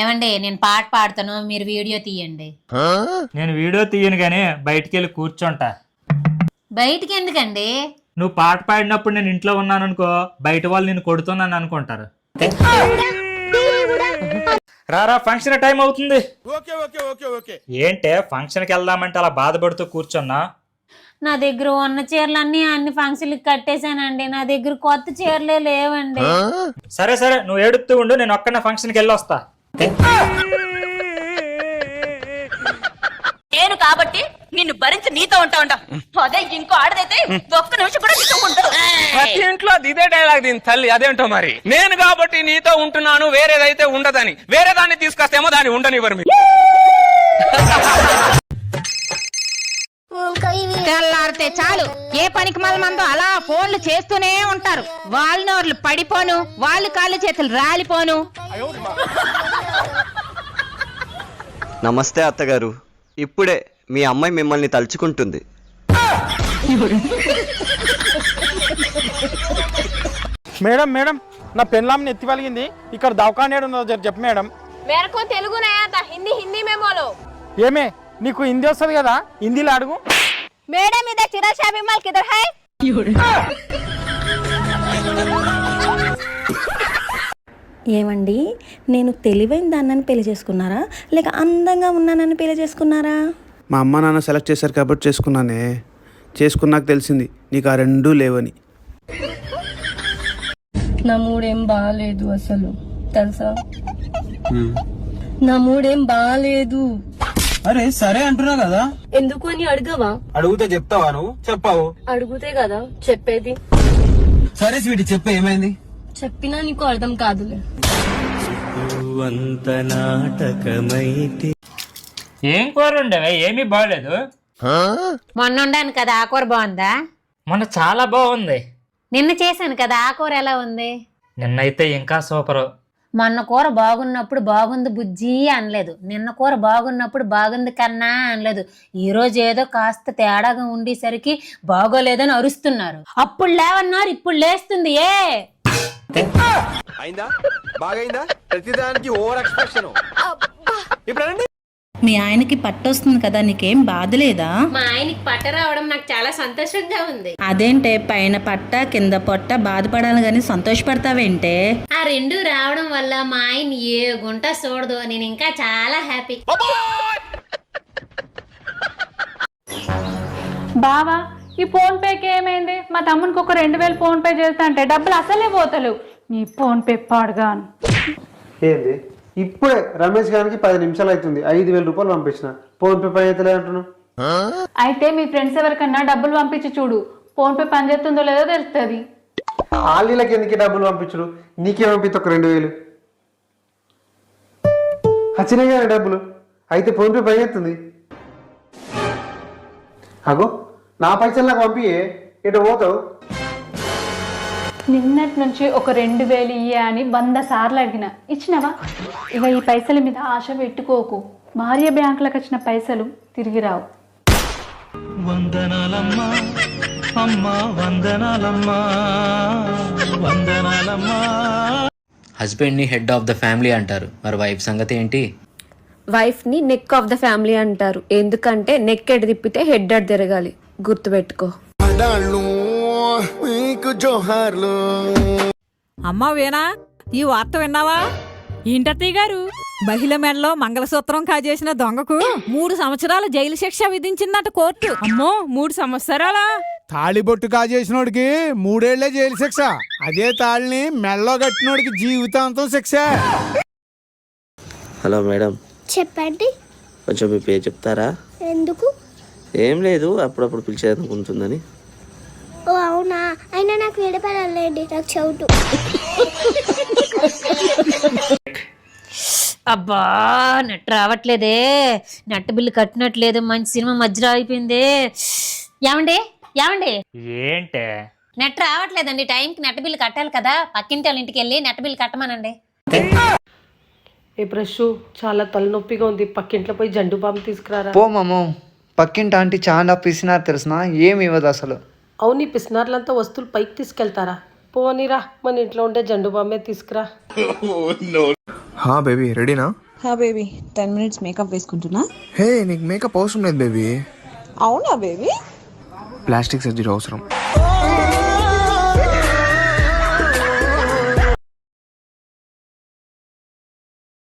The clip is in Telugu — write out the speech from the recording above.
ఏమండి నేను పాట పాడతాను మీరు వీడియో తీయండి. నేను వీడియో తీయను కానీ బయటికి వెళ్ళి కూర్చుంటా. బయటికి ఎందుకండి నువ్వు పాట పాడినప్పుడు నేను ఇంట్లో ఉన్నాను అనుకో బయట వాళ్ళు నేను కొడుతున్నాను అనుకుంటారు. రారా ఫంక్షన్ టైం అవుతుంది. ఏంటే ఫంక్షన్కి వెళ్దామంటే అలా బాధపడుతూ కూర్చున్నా? నా దగ్గర ఉన్న చీరలన్నీ అన్ని ఫంక్షన్లకి కట్టేశానండి. నా దగ్గర కొత్త చీరలే లేవండి. సరే సరే నువ్వు ఏడుతూ ఉండు నేను ఒక్కనే ఫంక్షన్కి వెళ్ళి వస్తా నేను కాబట్టి నిన్ను భరించి నీతో ఉంటా ఉంటా. అదే ఇంకో ఆడదైతే ఒక్క నిమిషం కూడా నీతో ఉండదు. ప్రతి ఇంట్లో అది ఇదే డైలాగ్ దీని తల్లి అదేంటో మరి? నేను కాబట్టి నీతో ఉంటున్నాను వేరేదైతే ఉండదని. వేరే దాన్ని తీసుకొస్తేమో దాన్ని ఉండనివ్వరు మీరు. తెల్లారితే చాలు. ఏ పనికి మందో అలా ఫోన్లు చేస్తూనే ఉంటారు. వాళ్ళ నోర్లు పడిపోను వాళ్ళు కాళ్ళు చేతులు రాలిపోను. నమస్తే అత్తగారు. ఇప్పుడే మీ అమ్మాయి మిమ్మల్ని తలుచుకుంటుంది. మేడం మేడం నా పెన్లాంని ఎత్తి పలిగింది ఇక్కడ దవాఖాన ఉన్నదో జర చెప్పు మేడం. మేరకు తెలుగు హిందీ హిందీ మేమోలో. ఏమే నీకు హిందీ వస్తుంది కదా హిందీలో అడుగు. మేడం ఇదే చిరా షాపింగ్ మాల్ కిధర్ హై ఏమండి? నేను తెలివైన దాన్నని పెళ్ళి చేసుకున్నారా? లేక అందంగా ఉన్నానని పెళ్ళి చేసుకున్నారా? మా అమ్మ నాన్న సెలెక్ట్ చేశారు కాబట్టి చేసుకున్నానే. చేసుకున్నాక తెలిసింది నీకు ఆ రెండూ లేవని. నా మూడేం బాగాలేదు అసలు. తెలుసా? నా మూడేం బాగాలేదు అరే సరే అంటున్నా కదా. ఎందుకు అని అడగవా? అడిగితే చెప్తావా నువ్వు? చెప్పావు. అడుగుతే కదా చెప్పేది. సరే స్వీట్ చెప్పు ఏమైంది? చెప్పినా నీకు అర్థం కాదులే. ఏం కూర ఉండేవే ఏమీ బాగలేదు. మొన్న ఉండాను కదా ఆ కూర బాగుందా? మొన్న చాలా బాగుంది. నిన్న చేశాను కదా ఆ కూర ఎలా ఉంది? నిన్నైతే ఇంకా సూపర్. మొన్న కూర బాగున్నప్పుడు బాగుంది బుజ్జి అనలేదు. నిన్న కూర బాగున్నప్పుడు బాగుంది కన్నా అనలేదు. ఈ రోజు ఏదో కాస్త తేడాగా ఉండేసరికి బాగోలేదని అరుస్తున్నారు. అప్పుడు లేవన్నారు ఇప్పుడు లేస్తుంది ఏ? అయిందా? బాగైందా? ప్రతిదానికి ఓవర్ ఎక్స్ప్రెషన్. ఇప్పుడు మీ ఆయనకి పట్టొస్తుంది కదా నీకేం బాధ లేదా? మా ఆయనకి పట్ట రావడం నాకు చాలా సంతోషంగా ఉంది. అదేంటే పైన పట్ట కింద పొట్ట బాధపడాలి గాని సంతోషపడతావేంటే? ఆ రెండు రావడం వల్ల మా ఆయన ఏ గుంట చూడదు నేను ఇంకా చాలా హ్యాపీ. బావా ఈ ఫోన్ పేకి ఏమైంది? మా తమ్మునికి ఒక రెండు వేలు ఫోన్ పే చేస్తా అంటే డబ్బులు అసలే పోతలేవు. నీ ఫోన్ పే పాడుగాను. ఏంది? ఇప్పుడే రమేష్ గారికి పది నిమిషాలు అవుతుంది. ఐదు వేల రూపాయలు పంపించిన. ఫోన్ పే పని అయితే అంటున్నావు. అయితే మీ ఫ్రెండ్స్ ఎవరికన్నా డబ్బులు పంపించి చూడు. ఫోన్ పే పనిచేస్తుందో లేదో తెలుస్తుంది. ఆలీలకి ఎందుకు డబ్బులు పంపించడు నీకే పంపిస్తే ఒక రెండు వేలు. వచ్చినాయి కానీ డబ్బులు. అయితే ఫోన్ పే పని చేస్తుంది. అగో. నా పైసలు నాకు పంపి ఇటు పోతావు. నిన్నటి నుంచి ఒక రెండు వేలు ఇయ్యే అని వంద సార్లు అడిగిన. ఇచ్చినవా? ఇక ఈ పైసల మీద ఆశ పెట్టుకోకు. భార్య బ్యాంకులకు వచ్చిన పైసలు తిరిగి రావు. వందనాలమ్మా అమ్మా వందనాలమ్మా వందనాలమ్మా. హస్బెండ్ని హెడ్ ఆఫ్ ద ఫ్యామిలీ అంటారు. మరి వైఫ్ సంగతి ఏంటి? వైఫ్ని నెక్ ఆఫ్ ద ఫ్యామిలీ అంటారు. ఎందుకంటే నెక్ ఎడ్ తిప్పితే హెడ్ అడ్ తిరగాలి. గుర్తుపెట్టుకో. అమ్మా వేనా ఈ వార్త విన్నావా? ఇంటత్తయ్య గారు మహిళ మెడలో మంగళసూత్రం కాజేసిన దొంగకు మూడు సంవత్సరాల జైలు శిక్ష విధించిందట కోర్టు. అమ్మో మూడు సంవత్సరాలా? తాళిబొట్టు కాజేసినోడికి మూడేళ్ళే జైలు శిక్ష. అదే తాళిని మెళ్ళో కట్టినోడికి జీవితాంతం శిక్ష. Hello madam. చెప్పండి. కొంచెం మీ పేరు చెప్తారా? ఎందుకు? ఏం లేదు అప్పుడప్పుడు పిలిచేదనుకుంటుందని ఓ అవునా? అయినా నాకు విడపడాలండి నాకు చౌటు. అబ్బా నెట్ రావట్లేదే. నెట్ బిల్లు కట్టినట్లేదు మంచి సినిమా మధ్యలో అయిపోయింది ఏమండి? ఏమండి? ఏంటే? నెట్ రావట్లేదండి టైంకి నెట్ బిల్లు కట్టాలి కదా. పక్కింటి వాళ్ళ ఇంటికి వెళ్ళి నెట్ బిల్లు కట్టమనండి. ఏ బ్రష్ చాలా తలనొప్పిగా ఉంది. పక్కింట్లో పోయి జండు బాంబు తీసుకురారా? పో మామో. పక్కింటి ఆంటీ చాలా పిసినారు తెలిసిన? ఏమి ఇవ్వదు అసలు? అవును ఈ పిసినార్లంతా వస్తువులు పైకి తీసుకెళ్తారా? పోనీరా మన ఇంట్లో ఉండే జండు బాంబే తీసుకురా. హా బేబీ రెడీనా? హా బేబీ టెన్ మినిట్స్ మేకప్ వేసుకుంటున్నా. హే నీకు మేకప్ అవసరం లేదు బేబీ. అవునా బేబీ? ప్లాస్టిక్ సర్జరీ అవసరం.